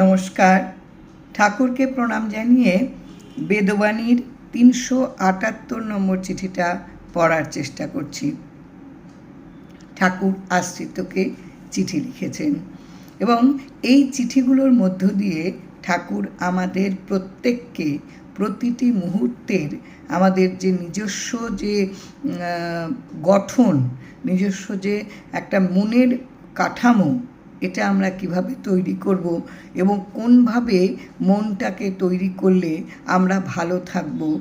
নমস্কার। ঠাকুরকে প্রণাম জানিয়ে বেদবাণীর তিনশো আটাত্তর নম্বর চিঠিটা পড়ার চেষ্টা করছি। ঠাকুর আশ্রিতকে চিঠি লিখেছেন এবং এই চিঠিগুলোর মধ্য দিয়ে ঠাকুর আমাদের প্রত্যেককে প্রতিটি মুহূর্তের আমাদের যে নিজস্ব যে গঠন, নিজস্ব যে একটা মনের কাঠামো এটা আমরা কীভাবে তৈরি করব এবং কোনভাবে মনটাকে তৈরি করলে আমরা ভালো থাকব?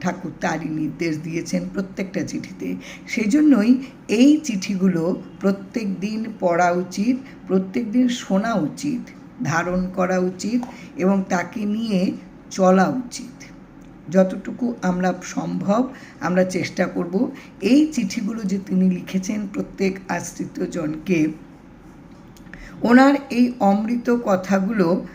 ঠাকুর তারই নির্দেশ দিয়েছেন প্রত্যেকটা চিঠিতে। সেই জন্যই এই চিঠিগুলো প্রত্যেক দিন পড়া উচিত, প্রত্যেক দিন শোনা উচিত, ধারণ করা উচিত এবং তাকে নিয়ে চলা উচিত। যতটুকু আমরা সম্ভব আমরা চেষ্টা করব। এই চিঠিগুলো যে তিনি লিখেছেন প্রত্যেক আশ্রিত জনকে ওনার এই অমৃত কথাগুলো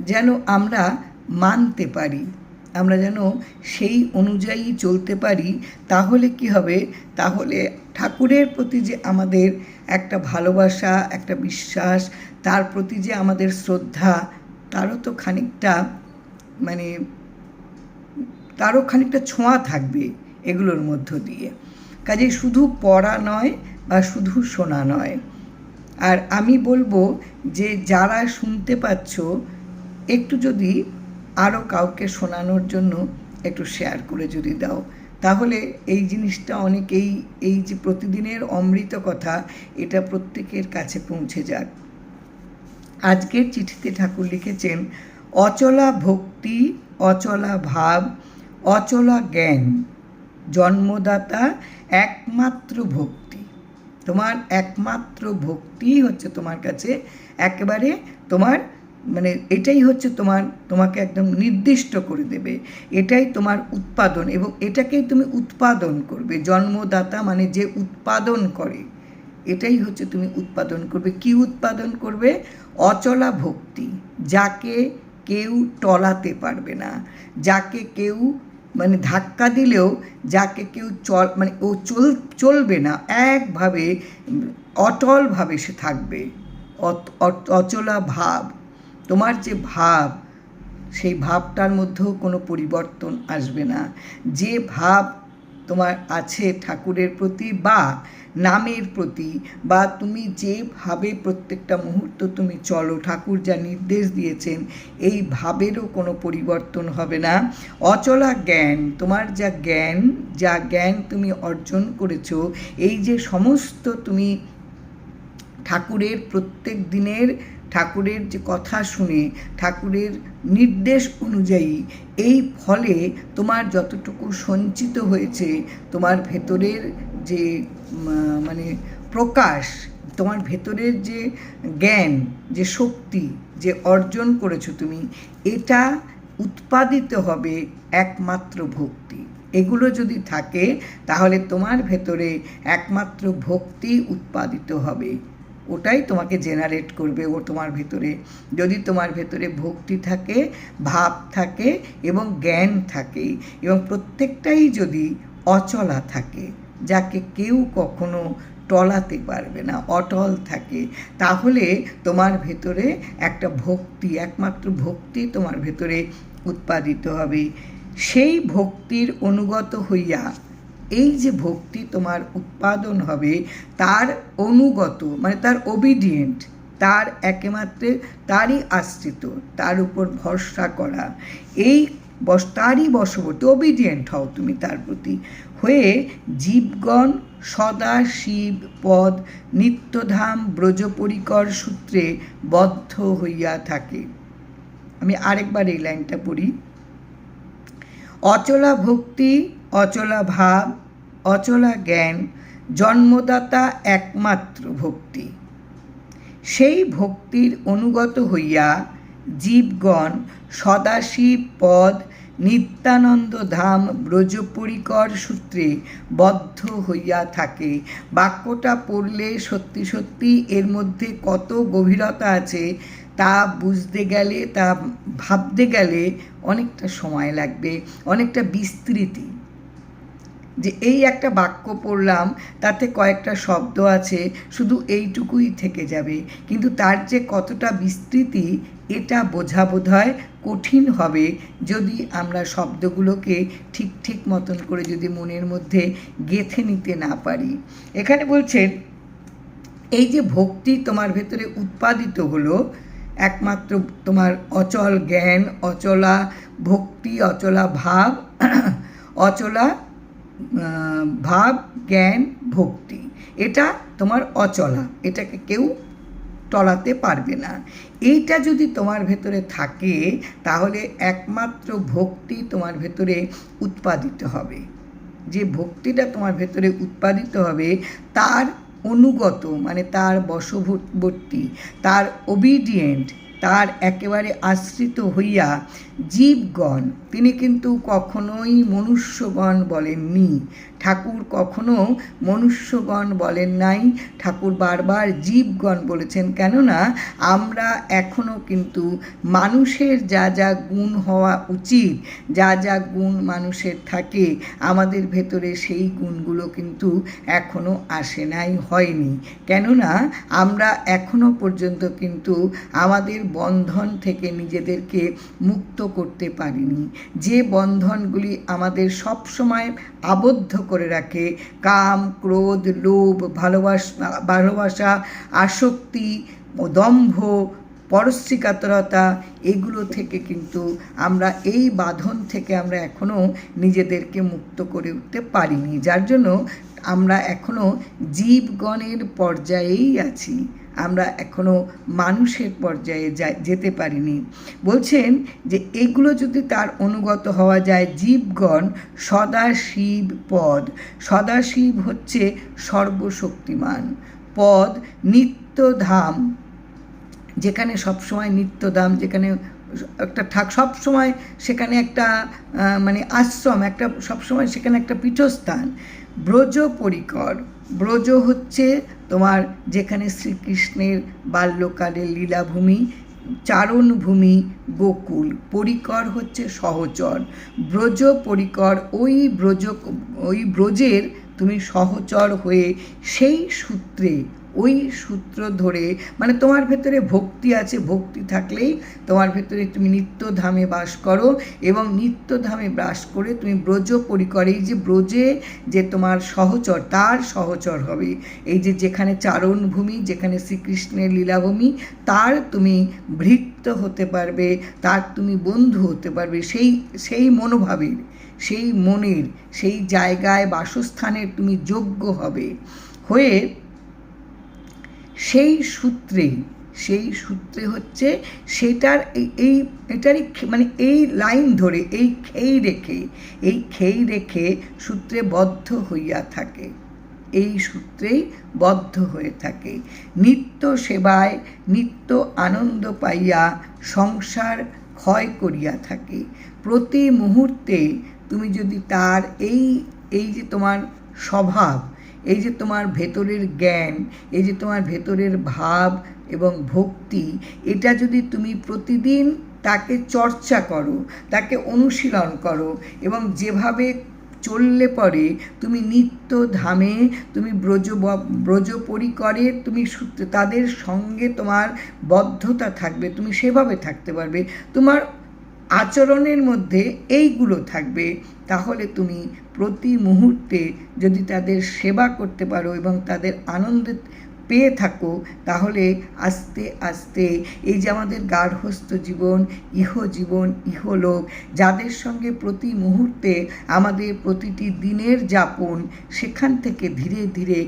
যেন আমরা মানতে পারি। আমরা যেন সেই অনুযায়ী চলতে পারি, তাহলে কি হবে? তাহলে ঠাকুরের প্রতি যে আমাদের একটা ভালোবাসা, একটা বিশ্বাস, তার প্রতি যে আমাদের শ্রদ্ধা, তারও তো খানিকটা মানে তারও খানিকটা ছোঁয়া থাকবে এগুলোর মধ্য দিয়ে। কাজে শুধু পড়া নয় বা শুধু শোনা নয়। আর আমি বলব যে যারা শুনতে পাচ্ছ, একটু যদি আরও কাউকে শোনানোর জন্য একটু শেয়ার করে যদি দাও, তাহলে এই জিনিসটা অনেকেই, এই যে প্রতিদিনের অমৃত কথা, এটা প্রত্যেকের কাছে পৌঁছে যাক। আজকের চিঠিতে ঠাকুর লিখেছেন, অচলা ভক্তি, অচলা ভাব, অচলা জ্ঞান, জন্মদাতা একমাত্র ভক্তি। তোমার একমাত্র ভক্তি হচ্ছে তোমার কাছে। একেবারে তোমার মানে এটাই হচ্ছে তোমার, তোমাকে একদম নির্দিষ্ট করে দেবে। এটাই তোমার উৎপাদন এবং এটাকেই তুমি উৎপাদন করবে। জন্মদাতা মানে যে উৎপাদন করে, এটাই হচ্ছে তুমি উৎপাদন করবে। কি উৎপাদন করবে? অচলা ভক্তি, যাকে কেউ টলাতে পারবে না, যাকে কেউ মানে ধাক্কা দিলেও যাকে কেউ চল মানে ও চল, চলবে না, একভাবে অটলভাবে সে থাকবে। অচলা ভাব। তোমার যে ভাব, সেই ভাবটার মধ্যেও কোনো পরিবর্তন আসবে না। যে ভাব তোমার আছে ঠাকুরের প্রতি বা নামের প্রতি বা তুমি যেভাবে প্রত্যেকটা মুহূর্ত তুমি চলো, ঠাকুর যা নির্দেশ দিয়েছেন, এই ভাবেরও কোনো পরিবর্তন হবে না। অচলা জ্ঞান, তোমার যা জ্ঞান যা জ্ঞান তুমি অর্জন করেছ, এই যে সমস্ত তুমি ঠাকুরের প্রত্যেক দিনের ঠাকুরের যে কথা শুনে, ঠাকুরের নির্দেশ অনুযায়ী এই ফলে তোমার যতটুকু সঞ্চিত হয়েছে, তোমার ভেতরের যে মানে প্রকাশ, তোমার ভেতরের যে জ্ঞান, যে শক্তি যে অর্জন করেছ তুমি, এটা উৎপাদিত হবে একমাত্র ভক্তি। এগুলো যদি থাকে, তাহলে তোমার ভেতরে একমাত্র ভক্তি উৎপাদিত হবে। ওটাই তোমাকে জেনারেট করবে ও তোমার ভেতরে। যদি তোমার ভেতরে ভক্তি থাকে, ভাব থাকে এবং জ্ঞান থাকে এবং প্রত্যেকটাই যদি অচলা থাকে, যাকে কেউ কখনো টলাতে পারবে না, অটল থাকে, তাহলে তোমার ভেতরে একটা ভক্তি, একমাত্র ভক্তি তোমার ভেতরে উৎপাদিত হবে। সেই ভক্তির অনুগত হইয়া এই যে ভক্তি তোমার উৎপাদন হবে, তার অনুগত মানে তার ওবিডিয়েন্ট তার একেমাত্রে তারই আশ্রিত, তার উপর ভরসা করা, এই বস, তারই বশবর্তী ওবিডিয়েন্ট হও তুমি তার প্রতি। হয়ে জীবগণ সদা শিব পদ নিত্যধাম ব্রজপরিকর সূত্রে বদ্ধ হইয়া থাকে। আমি আরেকবার এই লাইনটা পড়ি। অচলা ভক্তি, অচলা ভাব অচলা জ্ঞান জন্মদাতা একমাত্র ভক্তি। সেই ভক্তির অনুগত হইয়া জীবগণ সদাশিব পদ নিত্যানন্দ ধাম ব্রজপরিকর সূত্রে বদ্ধ হইয়া থাকে। বাক্যটা পড়লে সত্যি সত্যি এর মধ্যে কত গভীরতা আছে তা বুঝতে গেলে, তা ভাবতে গেলে অনেকটা সময় লাগবে, অনেকটা বিস্তৃতি। যে এই একটা বাক্য পড়লাম, তাতে কয়েকটা শব্দ আছে, শুধু এইটুকুই থেকে যাবে। কিন্তু তার যে কতটা বিস্তৃতি, এটা বোঝা বোধ হয় কঠিন হবে যদি আমরা শব্দগুলোকে ঠিক ঠিক মতন করে যদি মনের মধ্যে গেথে নিতে না পারি। এখানে বলছেন, এই যে ভক্তি তোমার ভেতরে উৎপাদিত হলো, একমাত্র তোমার অচল জ্ঞান, অচলা ভক্তি, অচলা ভাব, অচলা ভাব, জ্ঞান, ভক্তি। এটা তোমার অচলা। এটাকে কেউ টলাতে পারবে না। এইটা যদি তোমার ভেতরে থাকে, তাহলে একমাত্র ভক্তি তোমার ভেতরে উৎপাদিত হবে। যে ভক্তিটা তোমার ভেতরে উৎপাদিত হবে, তার অনুগত মানে তার বশবর্তী, তার ওবিডিয়েন্ট তার একেবারে আশ্রিত হইয়া জীবগণ, তিনি কিন্তু কখনোই মনুষ্যগণ বলেননি। ঠাকুর কখনো মনুষ্যগণ বলেন নাই। ঠাকুর বারবার জীবগণ বলেছেন, কেননা আমরা এখনও কিন্তু মানুষের যা যা গুণ হওয়া উচিত, যা যা গুণ মানুষের থাকে, আমাদের ভেতরে সেই গুণগুলো কিন্তু এখনও আসে নাই, হয়নি। কেননা আমরা এখনও পর্যন্ত কিন্তু আমাদের বন্ধন থেকে নিজেদেরকে মুক্ত করতে পারিনি। যে বন্ধনগুলি আমাদের সবসময় আবদ্ধ করে রাখে, কাম, ক্রোধ, লোভ, ভালোবাসা ভালোবাসা, আসক্তি, দম্ভ পরশ্রীকাতরতা, এগুলো থেকে কিন্তু আমরা এই বাঁধন থেকে আমরা এখনও নিজেদেরকে মুক্ত করে উঠতে পারিনি। যার জন্য আমরা এখনও জীবগণের পর্যায়েই আছি। আমরা এখনও মানুষের পর্যায়ে যেতে পারিনি। বলছেন যে এগুলো যদি তার অনুগত হওয়া যায়, জীবগণ সদাশিব পদ। সদাশিব হচ্ছে সর্বশক্তিমান। পদ নিত্যধাম। যেখানে সবসময় নিত্যধাম যেখানে একটা ঠাক সবসময় সেখানে একটা মানে আশ্রম, একটা সবসময় সেখানে একটা পীঠস্থান। ব্রজ পরিকর, ব্রজ হচ্ছে তোমার যেখানে শ্রীকৃষ্ণের বাল্যকালের লীলাভূমি, চারণভূমি গোকুল। পরিকর হচ্ছে সহচর। ব্রজ পরিকর, ওই ব্রজ, ওই ব্রজের তুমি সহচর হয়ে সেই সূত্রে ওই সূত্র ধরে মানে তোমার ভেতরে ভক্তি আছে, ভক্তি থাকলেই তোমার ভেতরে তুমি নিত্যধামে বাস করো এবং নিত্যধামে বাস করে তুমি ব্রজ পরিকর, এই যে ব্রজে যে তোমার সহচর, তার সহচর হবে। এই যে যেখানে চারণভূমি, যেখানে শ্রীকৃষ্ণের লীলাভূমি, তার তুমি ভৃত্য হতে পারবে, তার তুমি বন্ধু হতে পারবে। সেই সেই মনোভাবের, সেই মনের, সেই জায়গায় বাসস্থানের তুমি যোগ্য হবে। হয়ে সেই সূত্রে সেই সূত্রে হচ্ছে সেটার এই এই, এটারই মানে এই লাইন ধরে, এই খেই রেখে, এই খেই রেখে সূত্রে বদ্ধ হইয়া থাকে। এই সূত্রেই বদ্ধ হয়ে থাকে। নিত্য সেবায়, নিত্য আনন্দ পাইয়া সংসার ক্ষয় করিয়া থাকে। প্রতি মুহূর্তে তুমি যদি তার এই এই যে তোমার স্বভাব এই যে তোমার ভেতরের জ্ঞান, এই যে তোমার ভেতরের ভাব এবং ভক্তি, এটা যদি তুমি প্রতিদিন তাকে চর্চা করো, তাকে অনুশীলন করো এবং যেভাবে চললে পরে তুমি নিত্য ধামে, তুমি ব্রজ ব্রজ পরিকরে তুমি তাদের সঙ্গে তোমার বদ্ধতা থাকবে, তুমি সেভাবে থাকতে পারবে। তোমার আচরণের মধ্যে এইগুলো থাকবে। তাহলে তুমি প্রতি মুহূর্তে যদি তাদের সেবা করতে পারো এবং তাদের আনন্দ পেয়ে থাকো, তাহলে আস্তে আস্তে এই যে আমাদের গার্হস্থ জীবন, ইহ জীবন ইহলোক যাদের সঙ্গে প্রতি মুহূর্তে আমাদের প্রতিটি দিনের যাপন, সেখান থেকে ধীরে ধীরে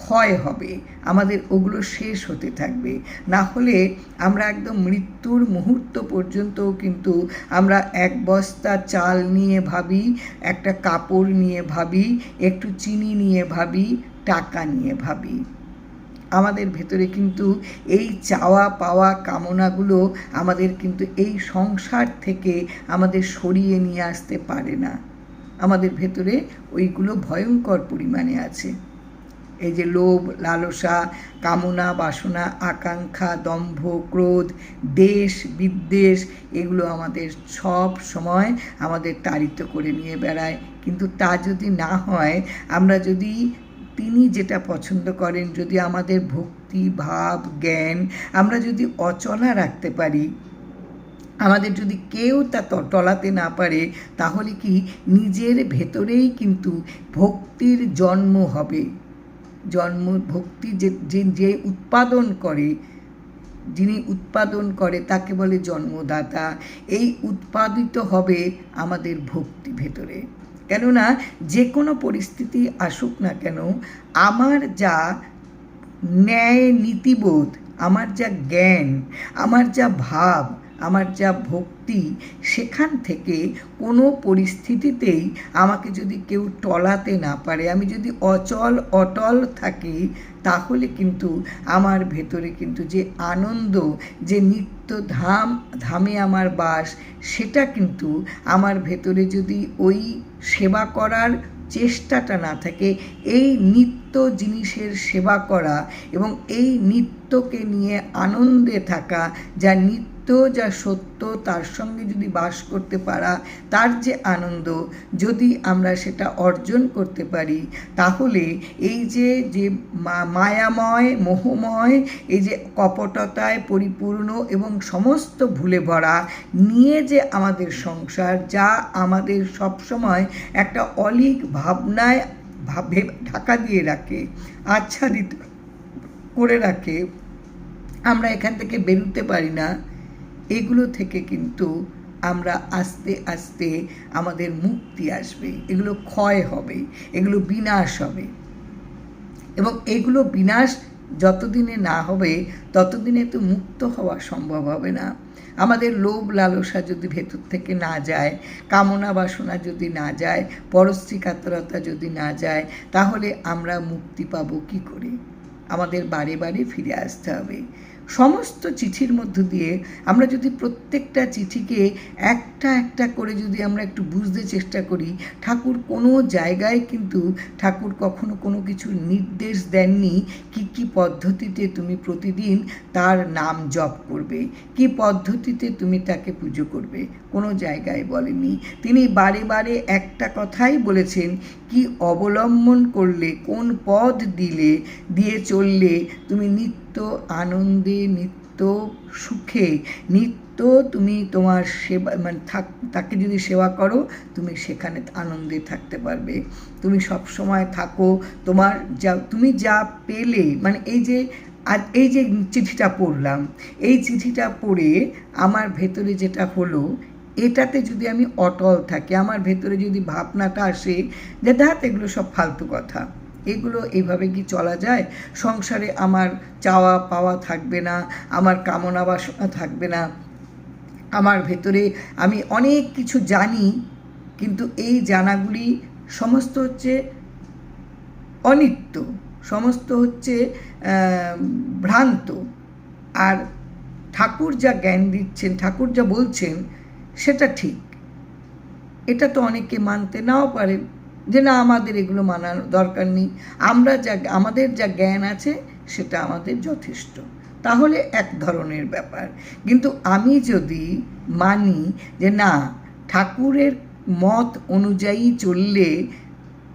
ক্ষয় হবে। আমাদের ওগুলো শেষ হতে থাকবে। না হলে আমরা একদম মৃত্যুর মুহূর্ত পর্যন্ত কিন্তু আমরা এক বস্তা চাল নিয়ে ভাবি, একটা কাপড় নিয়ে ভাবি, একটু চিনি নিয়ে ভাবি, টাকা নিয়ে ভাবি। আমাদের ভেতরে কিন্তু এই চাওয়া পাওয়া কামনাগুলো আমাদের কিন্তু এই সংসার থেকে আমাদের সরিয়ে নিয়ে আসতে পারে না। আমাদের ভেতরে ওইগুলো ভয়ঙ্কর পরিমাণে আছে। এই যে লোভ, লালসা, কামনা, বাসনা, আকাঙ্ক্ষা, দম্ভ, ক্রোধ, দেশ, বিদ্বেষ, এগুলো আমাদের সব সময় আমাদের তাড়িত করে নিয়ে বেড়ায়। কিন্তু তা যদি না হয়, আমরা যদি তিনি যেটা পছন্দ করেন, যদি আমাদের ভক্তি, ভাব, জ্ঞান, আমরা যদি অচলা রাখতে পারি, আমাদের যদি কেউ তা টলাতে না পারে, তাহলে কি নিজের ভেতরেই কিন্তু ভক্তির জন্ম হবে? জন্ম ভক্তি যে যে উৎপাদন করে, যিনি উৎপাদন করে তাকে বলে জন্মদাতা, এই উৎপাদিত হবে আমাদের ভক্তি ভেতরে। কেননা যে কোনো পরিস্থিতি আসুক না কেন, আমার যা ন্যায় নীতিবোধ আমার যা জ্ঞান, আমার যা ভাব আমার যা ভক্তি সেখান থেকে কোনো পরিস্থিতিতেই আমাকে যদি কেউ টলাতে না পারে, আমি যদি অচল, অটল থাকি, তাহলে কিন্তু আমার ভেতরে কিন্তু যে আনন্দ, যে নিত্য ধাম ধামে আমার বাস, সেটা কিন্তু আমার ভেতরে যদি ওই সেবা করার চেষ্টাটা না থাকে, এই নিত্য জিনিসের সেবা করা এবং এই নিত্যকে নিয়ে আনন্দে থাকা, যা নিত্য যা সত্য, তার সঙ্গে যদি বাস করতে পারা, তার যে আনন্দ, যদি আমরা সেটা অর্জন করতে পারি, তাহলে এই যে যে মায়াময়, মোহময়, এই যে কপটতায় পরিপূর্ণ এবং সমস্ত ভুলে ভরা, নিয়ে যে আমাদের সংসার, যা আমাদের সবসময় একটা অলিক ভাবনায় ভাবে, ঢাকা দিয়ে রাখে, আচ্ছাদিত করে রাখে, আমরা এখান থেকে বেরোতে পারি না। এগুলো থেকে কিন্তু আমরা আস্তে আস্তে আমাদের মুক্তি আসবে। এগুলো ক্ষয় হবে, এগুলো বিনাশ হবে। এবং এগুলো বিনাশ যতদিনে না হবে, ততদিনে তো মুক্ত হওয়া সম্ভব হবে না। আমাদের লোভ লালসা যদি ভেতর থেকে না যায়, কামনা বাসনা যদি না যায় পরশ্রী কাতরতা যদি না যায়, তাহলে আমরা মুক্তি পাবো কি করে? আমাদের বারে বারে ফিরে আসতে হবে। সমস্ত চিঠির মধ্য দিয়ে আমরা যদি প্রত্যেকটা চিঠিকে একটা একটা করে যদি আমরা একটু বুঝতে চেষ্টা করি, ঠাকুর কোনো জায়গায় কিন্তু ঠাকুর কখনো কোনো কিছু নির্দেশ দেননি কি কি পদ্ধতিতে তুমি প্রতিদিন তার নাম জপ করবে, কি পদ্ধতিতে তুমি তাকে পুজো করবে, কোনো জায়গায় বলেনি। তিনি বারে বারে একটা কথাই বলেছেন, কি অবলম্বন করলে, কোন পদ দিলে, দিয়ে চললে তুমি নিত্য আনন্দে, নিত্য সুখে, নিত্য তুমি তোমার সেবা মানে থাক, তাকে যদি সেবা করো, তুমি সেখানে আনন্দে থাকতে পারবে। তুমি সব সময় থাকো, তোমার যা, তুমি যা পেলে মানে এই যে, আর এই যে চিঠিটা পড়লাম, এই চিঠিটা পড়ে আমার ভেতরে যেটা হলো, এটাতে যদি আমি অটল থাকি, আমার ভেতরে যদি ভাবনাটা আসে যে, দেখ, এগুলো সব ফালতু কথা। এগুলো এইভাবে কি চলা যায়? সংসারে আমার চাওয়া পাওয়া থাকবে না, আমার কামনা বাসনা থাকবে না। আমার ভেতরে আমি অনেক কিছু জানি, কিন্তু এই জানাগুলি সমস্ত হচ্ছে অনিত্য, সমস্ত হচ্ছে ভ্রান্ত। আর ঠাকুর যা জ্ঞান দিচ্ছেন, ঠাকুর যা বলছেন, সেটা ঠিক। এটা তো অনেকে মানতে নাও পারে যে না, আমাদের এগুলো মানার দরকার নেই। আমরা যা, আমাদের যা জ্ঞান আছে, সেটা আমাদের যথেষ্ট। তাহলে এক ধরনের ব্যাপার। কিন্তু আমি যদি মানি যে না, ঠাকুরের মত অনুযায়ী চললে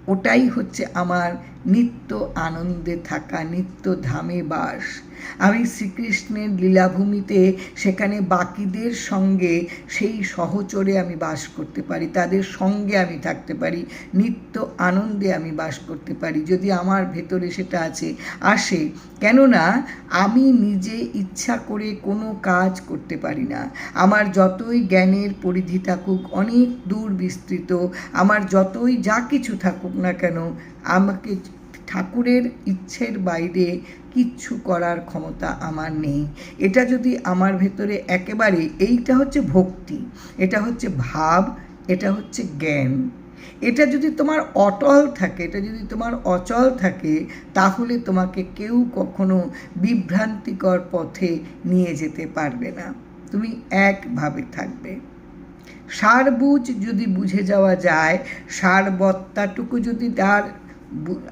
ওটাই হচ্ছে আমার নিত্য আনন্দে থাকা নিত্য ধামে বাস। আমি শ্রীকৃষ্ণের লীলাভূমিতে সেখানে বাকিদের সঙ্গে সেই সহচরে আমি বাস করতে পারি, তাদের সঙ্গে আমি থাকতে পারি, নিত্য আনন্দে আমি বাস করতে পারি, যদি আমার ভেতরে সেটা আছে, আসে। কেননা, আমি নিজে ইচ্ছা করে কোনো কাজ করতে পারি না। আমার যতই জ্ঞানের পরিধি থাকুক, অনেক দূর বিস্তৃত, আমার যতই যা কিছু থাকুক না কেন, আমাকে ঠাকুরের ইচ্ছের বাইরে কিচ্ছু করার ক্ষমতা আমার নেই। এটা যদি আমার ভেতরে একেবারে এইটা হচ্ছে ভক্তি, এটা হচ্ছে ভাব, এটা হচ্ছে জ্ঞান। এটা যদি তোমার অটল থাকে, এটা যদি তোমার অচল থাকে, তাহলে তোমাকে কেউ কখনো বিভ্রান্তিকর পথে নিয়ে যেতে পারবে না। তুমি একভাবে থাকবে। সার বুঝ যদি বুঝে যাওয়া যায়, সারবত্তাটুকু যদি তার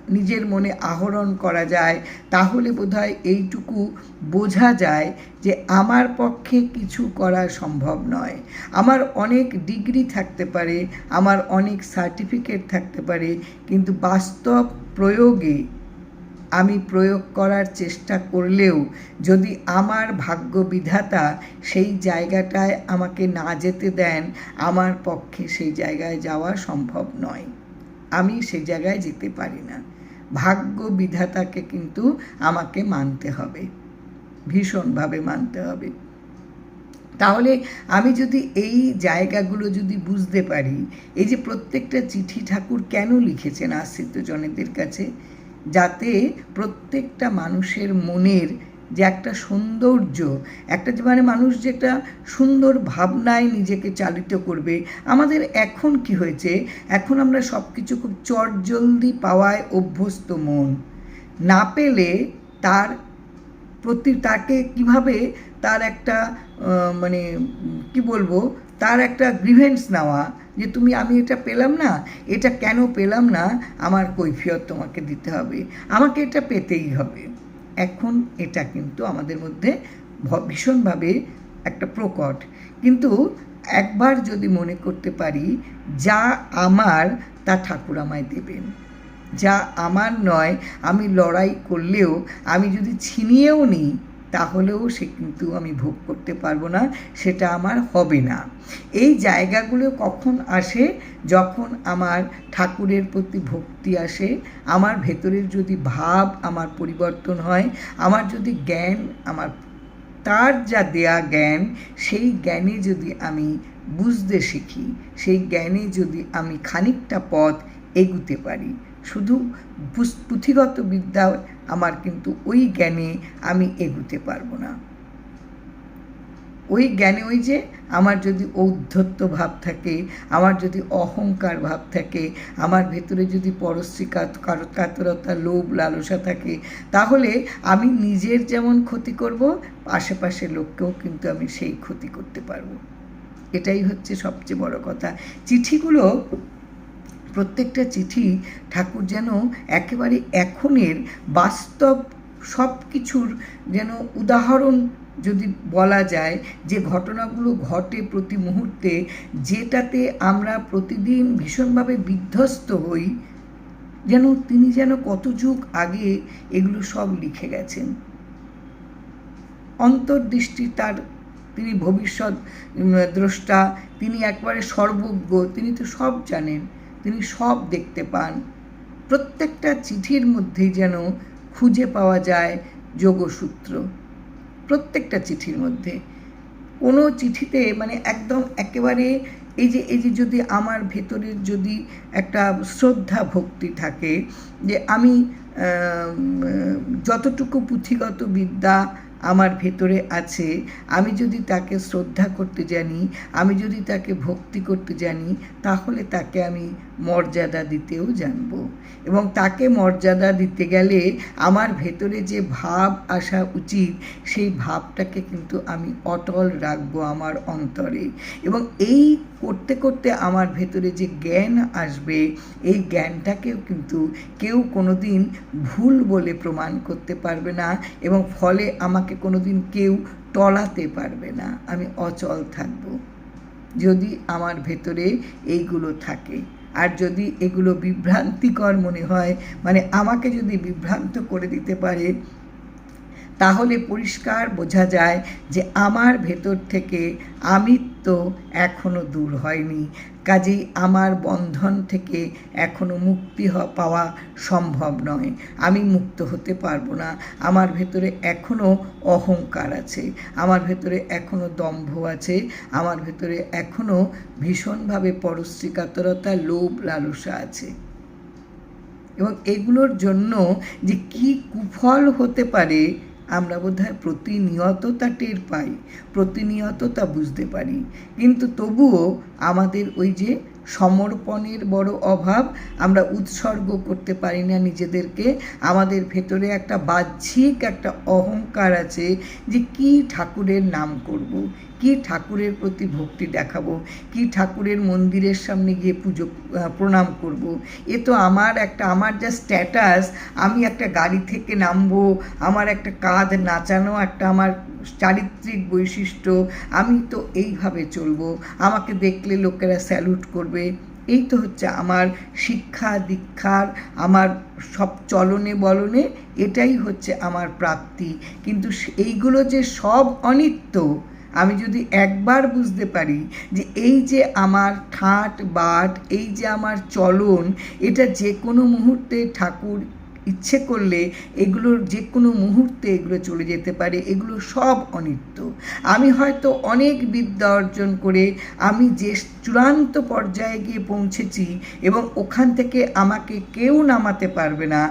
নিজের মনে আহরণ করা যায়, তাহলে বোধহয় এইটুকু বোঝা যায় যে আমার পক্ষে কিছু করা সম্ভব নয়। আমার অনেক ডিগ্রি থাকতে পারে, আমার অনেক সার্টিফিকেট থাকতে পারে, কিন্তু বাস্তব প্রয়োগে আমি প্রয়োগ করার চেষ্টা করলেও যদি আমার ভাগ্য বিধাতা সেই জায়গাটায় আমাকে না যেতে দেন, আমার পক্ষে সেই জায়গায় যাওয়া সম্ভব নয়। আমি সে জায়গায় যেতে পারি না। ভাগ্য বিধাতাকে কিন্তু আমাকে মানতে হবে। ভীষণভাবে মানতে হবে। তাহলে আমি যদি এই জায়গাগুলো যদি বুঝতে পারি, এই যে প্রত্যেকটা চিঠি ঠাকুর কেন লিখেছেন আশ্রিত জনেদের কাছে? যাতে প্রত্যেকটা মানুষের মনের যে একটা সৌন্দর্য, একটা মানে মানুষ যে একটা সুন্দর ভাবনায় নিজেকে চালিত করবে। আমাদের এখন কি হয়েছে? এখন আমরা সব কিছু খুব চটজলদি পাওয়ায় অভ্যস্ত মন। না পেলে তার প্রতি, তাকে কীভাবে তার একটা মানে কি বলব, তার একটা গ্রিভেন্স নেওয়া, যে তুমি, আমি এটা পেলাম না, এটা কেন পেলাম না, আমার কৈফিয়ত তোমাকে দিতে হবে। আমাকে এটা পেতেই হবে। এখন এটা কিন্তু আমাদের মধ্যে ভীষণভাবে একটা প্রকট। কিন্তু একবার যদি মনে করতে পারি, যা আমার, তা ঠাকুর আমায় দেবেন। যা আমার নয়, আমি লড়াই করলেও, আমি যদি ছিনিয়েও নিই তাহলেও সে কিন্তু আমি ভোগ করতে পারব না, সেটা আমার হবে না। এই জায়গাগুলো কখন আসে? যখন আমার ঠাকুরের প্রতি ভক্তি আসে, আমার ভেতরের যদি ভাব আমার পরিবর্তন হয়, আমার যদি জ্ঞান আমার, তার যা দেয়া জ্ঞান, সেই জ্ঞানে যদি আমি বুঝতে শিখি, সেই জ্ঞানে যদি আমি খানিকটা পথ এগুতে পারি শুধু পুঁথিগত বিদ্যা আমার কিন্তু ওই জ্ঞানে আমি এগুতে পারব না। ওই জ্ঞানে ওই যে আমার যদি ঔদ্ধত্য ভাব থাকে, আমার যদি অহংকার ভাব থাকে, আমার ভেতরে যদি পরশ্রী কাত- কাতরতা, লোভ, লালসা থাকে, তাহলে আমি নিজের যেমন ক্ষতি করব, আশেপাশের লোককেও কিন্তু আমি সেই ক্ষতি করতে পারব। এটাই হচ্ছে সবচেয়ে বড় কথা। চিঠিগুলো প্রত্যেকটা চিঠি ঠাকুর যেন একেবারে এখনের বাস্তব সব কিছুর যেন উদাহরণ যদি বলা যায়, যে ঘটনাগুলো ঘটে প্রতি মুহূর্তে, যেটাতে আমরা প্রতিদিন ভীষণভাবে বিধ্বস্ত হই, যেন তিনি যেন কত যুগ আগে এগুলো সব লিখে গেছেন। অন্তর্দৃষ্টি তার, তিনি ভবিষ্যৎ দ্রষ্টা, তিনি একবারে সর্বজ্ঞ, তিনি তো সব জানেন। তিনি সব দেখতে পান। প্রত্যেকটা চিঠির মধ্যেই যেন খুঁজে পাওয়া যায় যোগসূত্র। প্রত্যেকটা চিঠির মধ্যে। কোনো চিঠিতে মানে একদম একেবারে এই যে এই যে যদি আমার ভেতরের যদি একটা শ্রদ্ধা ভক্তি থাকে যে আমি যতটুকু পুঁথিগত বিদ্যা আমার ভেতরে আছে, আমি যদি তাকে শ্রদ্ধা করতে জানি, আমি যদি তাকে ভক্তি করতে জানি, তাহলে তাকে আমি মর্যাদা দিতেও জানব। এবং তাকে মর্যাদা দিতে গেলে আমার ভেতরে যে ভাব আসা উচিত, সেই ভাবটাকে কিন্তু আমি অটল রাখব আমার অন্তরে। এবং এই করতে করতে আমার ভেতরে যে জ্ঞান আসবে, এই জ্ঞানটাকেও কিন্তু কেউ কোনোদিন ভুল বলে প্রমাণ করতে পারবে না এবং ফলে আমাকে কোনোদিন কেউ টলাতে পারবে না। আমি অচল থাকব। যদি আমার ভেতরে এইগুলো থাকে আর যদি এগুলো বিভ্রান্তিকর মনে হয় মানে আমাকে যদি বিভ্রান্ত করে দিতে পারে তাহলে পরিষ্কার বোঝা যায় যে আমার ভেতর থেকে আমিত্ব এখনও দূর হয়নি। কাজেই আমার বন্ধন থেকে এখনও মুক্তি পাওয়া সম্ভব নয়। আমি মুক্ত হতে পারব না। আমার ভেতরে এখনও অহংকার আছে। আমার ভেতরে এখনও দম্ভ আছে। আমার ভেতরে এখনও ভীষণভাবে পরশ্রীকাতরতা, লোভ, লালসা আছে। এবং এগুলোর জন্য যে কি কুফল হতে পারে আমরা বোধ হয় তা টের পাই প্রতিনিয়ত তা বুঝতে পারি কিন্তু তবুও আমাদের ওই যে সমর্পণের বড় অভাব, আমরা উৎসর্গ করতে পারি না নিজেদেরকে আমাদের ভেতরে একটা বাহ্যিক একটা অহংকার আছে যে কি ঠাকুরের নাম করব। কি ঠাকুরের প্রতি ভক্তি দেখাবো? কি ঠাকুরের মন্দিরের সামনে গিয়ে পুজো প্রণাম করব। এ তো আমার একটা, আমার যা স্ট্যাটাস আমি একটা গাড়ি থেকে নামবো, আমার একটা কাঁধ নাচানো, একটা আমার চারিত্রিক বৈশিষ্ট্য, আমি তো এইভাবে চলবো। আমাকে দেখলে লোকেরা স্যালুট করবে। এই তো হচ্ছে আমার শিক্ষা, দীক্ষার, আমার সব চলনে বলনে, এটাই হচ্ছে আমার প্রাপ্তি। কিন্তু এইগুলো যে সব অনিত্য আমি যদি একবার বুঝতে পারি যে এই যে আমার ঠাট বাট, এই যে আমার চলন, এটা যে কোনো মুহূর্তে ঠাকুর ইচ্ছে করলে এগুলোর যে কোনো মুহূর্তে এগুলো চলে যেতে পারে, এগুলো সব অনিত্য। আমি হয়তো অনেক বিদ্যা অর্জন করে আমি যে চূড়ান্ত পর্যায়ে গিয়ে পৌঁছেছি এবং ওখান থেকে আমাকে কেউ নামাতে পারবে না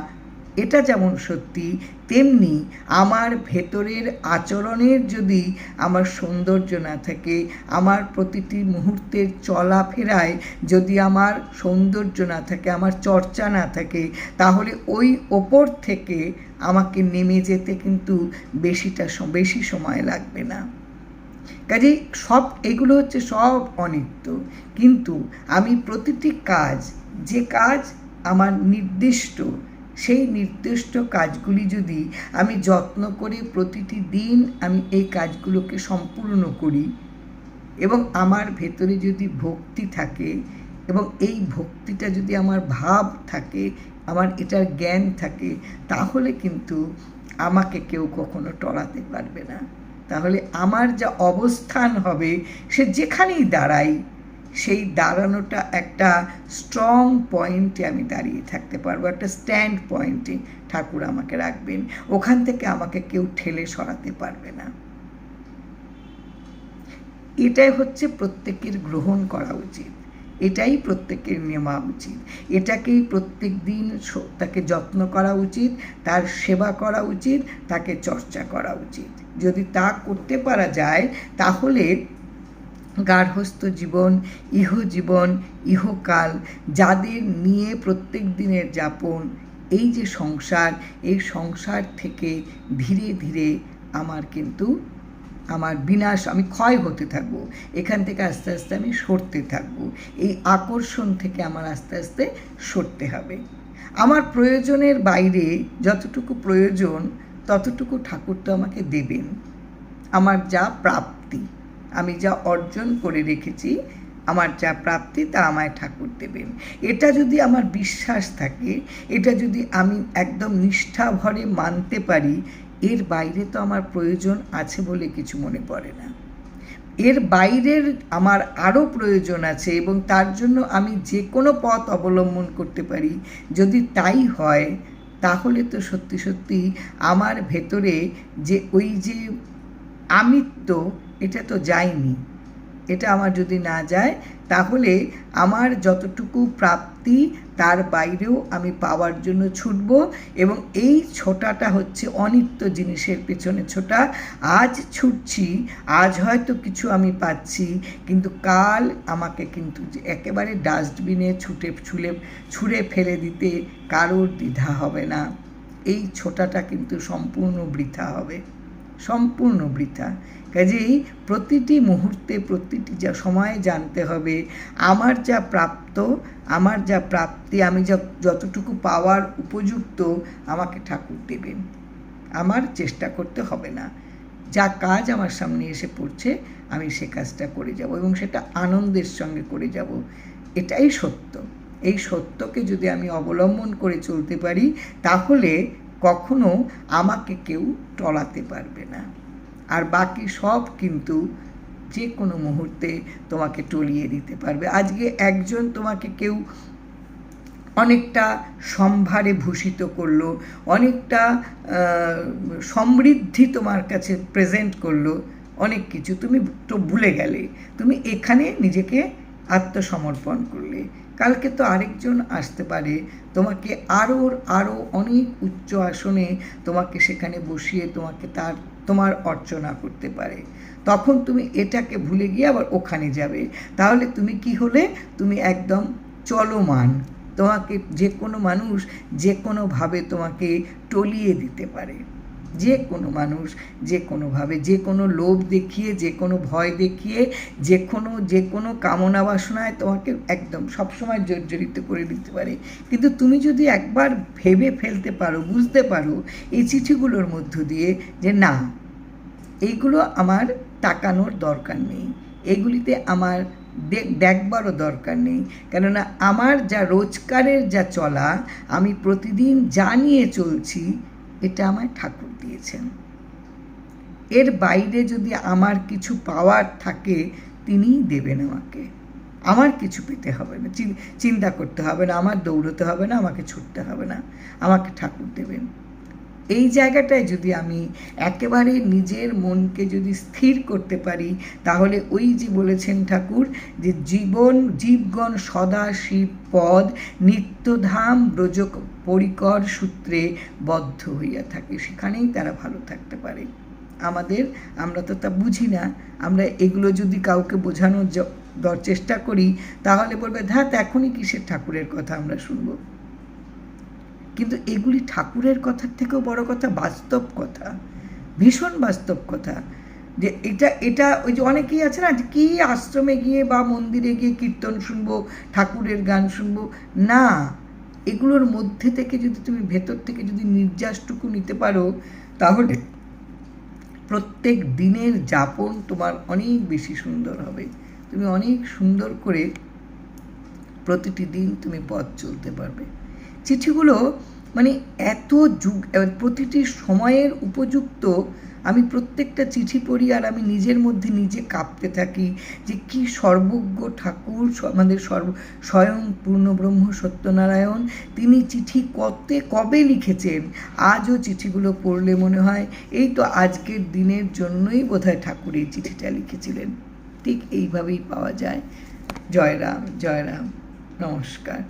এটা যেমন সত্যি, তেমনি আমার ভেতরের আচরণের যদি আমার সৌন্দর্য না থাকে, আমার প্রতিটি মুহূর্তের চলাফেরায় যদি আমার সৌন্দর্য না থাকে, আমার চর্চা না থাকে, তাহলে ওই ওপর থেকে আমাকে নেমে যেতে কিন্তু বেশিটা বেশি সময় লাগবে না। কাজেই সব, এগুলো হচ্ছে সব অনিত্য। কিন্তু আমি প্রতিটি কাজ, যে কাজ আমার নির্দিষ্ট সেই নির্দিষ্ট কাজগুলি যদি আমি যত্ন করে প্রতিটি দিন আমি এই কাজগুলোকে সম্পূর্ণ করি এবং আমার ভেতরে যদি ভক্তি থাকে এবং এই ভক্তিটা যদি আমার ভাব থাকে, আমার এটার জ্ঞান থাকে, তাহলে কিন্তু আমাকে কেউ কখনো টলাতে পারবে না। তাহলে আমার যা অবস্থান হবে, সে যেখানেই দাঁড়াই সেই দাঁড়ানোটা একটা স্ট্রং পয়েন্টে আমি দাঁড়িয়ে থাকতে পারব, একটা স্ট্যান্ড পয়েন্টে ঠাকুর আমাকে রাখবেন। ওখান থেকে আমাকে কেউ ঠেলে সরাতে পারবে না। এটাই হচ্ছে প্রত্যেকের গ্রহণ করা উচিত। এটাই প্রত্যেকের নেওয়া উচিত। এটাকেই প্রত্যেক দিন তাকে যত্ন করা উচিত, তার সেবা করা উচিত, তাকে চর্চা করা উচিত। যদি তা করতে পারা যায়, তাহলে গার্হস্থ জীবন ইহজীবন ইহকাল যাদের নিয়ে প্রত্যেক দিনের যাপন, এই যে সংসার, এই সংসার থেকে ধীরে ধীরে আমার কিন্তু, আমার বিনাশ, আমি ক্ষয় হতে থাকব। এখান থেকে আস্তে আস্তে আমি সরতে থাকব। এই আকর্ষণ থেকে আমার আস্তে আস্তে সরতে হবে। আমার প্রয়োজনের বাইরে যতটুকু প্রয়োজন, ততটুকু ঠাকুর তো আমাকে দেবেন। আমার যা প্রাপ্তি আমি যা অর্জন করে রেখেছি, আমার যা প্রাপ্তি তা আমায় ঠাকুর দেবেন। এটা যদি আমার বিশ্বাস থাকে, এটা যদি আমি একদম নিষ্ঠা ভরে মানতে পারি, এর বাইরে তো আমার প্রয়োজন আছে বলে কিছু মনে পড়ে না। এর বাইরের আমার আরও প্রয়োজন আছে এবং তার জন্য আমি যে কোনো পথ অবলম্বন করতে পারি। যদি তাই হয়, তাহলে তো সত্যি সত্যি আমার ভেতরে যে ওই যে আমিত্ব এটা তো যায়নি। এটা আমার যদি না যায়, তাহলে আমার যতটুকু প্রাপ্তি, তার বাইরেও আমি পাওয়ার জন্য ছুটব এবং এই ছোটাটা হচ্ছে অনিত্য জিনিসের পেছনে ছোটা। আজ ছুটছি, আজ হয়তো কিছু আমি পাচ্ছি, কিন্তু কাল আমাকে কিন্তু একেবারে ডাস্টবিনে ছুটে, ছুলে, ছুঁড়ে ফেলে দিতে কারোর দ্বিধা হবে না। এই ছোটাটা কিন্তু সম্পূর্ণ বৃথা হবে। সম্পূর্ণ বৃথা। কাজেই প্রতিটি মুহূর্তে প্রতিটি যা সময়ে জানতে হবে, আমার যা প্রাপ্ত, আমার যা প্রাপ্তি, আমি যা, যতটুকু পাওয়ার উপযুক্ত আমাকে ঠাকুর দেবেন। আমার চেষ্টা করতে হবে না। যা কাজ আমার সামনে এসে পড়ছে, আমি সে কাজটা করে যাব এবং সেটা আনন্দের সঙ্গে করে যাব। এটাই সত্য। এই সত্যকে যদি আমি অবলম্বন করে চলতে পারি, তাহলে কখনো আমাকে কেউ টলাতে পারবে না। আর বাকি সব কিন্তু যে কোনো মুহূর্তে তোমাকে টলিয়ে দিতে পারবে। আজকে একজন তোমাকে কেউ অনেকটা সম্ভারে ভূষিত করল, অনেকটা সমৃদ্ধি তোমার কাছে প্রেজেন্ট করল, অনেক কিছু। তুমি তো ভুলে গেলে। তুমি এখানে নিজেকে আত্মসমর্পণ করলে। কালকে তো আরেকজন আসতে পারে। তোমাকে আরও আরও অনেক উচ্চ আসনে তোমাকে সেখানে বসিয়ে তোমাকে তার তোমার অর্চনা করতে পারে। তখন তুমি এটাকে ভুলে গিয়ে আবার ওখানে যাবে। তাহলে তুমি কি হলে? তুমি একদম চলমান। তোমাকে যে কোনো মানুষ যে কোনোভাবে তোমাকে টলিয়ে দিতে পারে। যে কোনো মানুষ যে কোনোভাবে, যে কোনো লোভ দেখিয়ে, যে কোনো ভয় দেখিয়ে, যে কোনো যে কোনো কামনা বাসনায় তোমাকে একদম সবসময় জর্জরিত করে দিতে পারে। কিন্তু তুমি যদি একবার ভেবে ফেলতে পারো, বুঝতে পারো এই চিঠিগুলোর মধ্য দিয়ে যে না, এইগুলো আমার তাকানোর দরকার নেই। এগুলিতে আমার দেখ- দেখবারও দরকার নেই। কেননা আমার যা রোজগারের যা চলা, আমি প্রতিদিন যা নিয়ে চলছি এটা আমায় ঠাকুর দিয়েছেন। এর বাইরে যদি আমার কিছু পাওয়ার থাকে, তিনিই দেবেন আমাকে। আমার কিছু পেতে হবে না। চিন- চিন্তা করতে হবে না। আমার দৌড়তে হবে না। আমাকে ছুটতে হবে না। আমাকে ঠাকুর দেবেন। এই জায়গাটায় যদি আমি একেবারে নিজের মনকে যদি স্থির করতে পারি, তাহলে ওই যে বলেছেন ঠাকুর যে জীবন, জীবগণ সদা শিব পদ, নিত্যধাম ব্রজ পরিকর সূত্রে বদ্ধ হইয়া থাকে। সেখানেই তারা ভালো থাকতে পারে। আমাদের, আমরা তো তা বুঝি না। আমরা এগুলো যদি কাউকে বোঝানোর চেষ্টা করি, তাহলে বলবে, ধ্যাত, এখনই কিসের ঠাকুরের কথা আমরা শুনব? কিন্তু এগুলি ঠাকুরের কথার থেকেও বড় কথা, বাস্তব কথা, ভীষণ বাস্তব কথা। যে এটা এটা ওই যে অনেকেই আছে না যে কি আশ্রমে গিয়ে বা মন্দিরে গিয়ে কীর্তন শুনব, ঠাকুরের গান শুনব? না। এগুলোর মধ্যে থেকে যদি তুমি ভেতর থেকে যদি নির্যাসটুকু নিতে পারো, তাহলে প্রত্যেক দিনের যাপন তোমার অনেক বেশি সুন্দর হবে। তুমি অনেক সুন্দর করে প্রতিটি দিন তুমি পথ চলতে পারবে। চিঠিগুলো মানে এত যুগ প্রতিটি সময়ের উপযুক্ত আমি প্রত্যেকটা চিঠি পড়ি আর আমি নিজের মধ্যে নিজে কাঁপতে থাকি যে কি সর্বজ্ঞ ঠাকুর আমাদের সর্ব, স্বয়ং পূর্ণব্রহ্ম সত্যনারায়ণ, তিনি চিঠি কতে, কবে লিখেছেন? আজও চিঠিগুলো পড়লে মনে হয় এই তো আজকের দিনের জন্যই বোধহয় ঠাকুর এই চিঠিটা লিখেছিলেন। ঠিক এইভাবেই পাওয়া যায়। জয়রাম জয়রাম নমস্কার।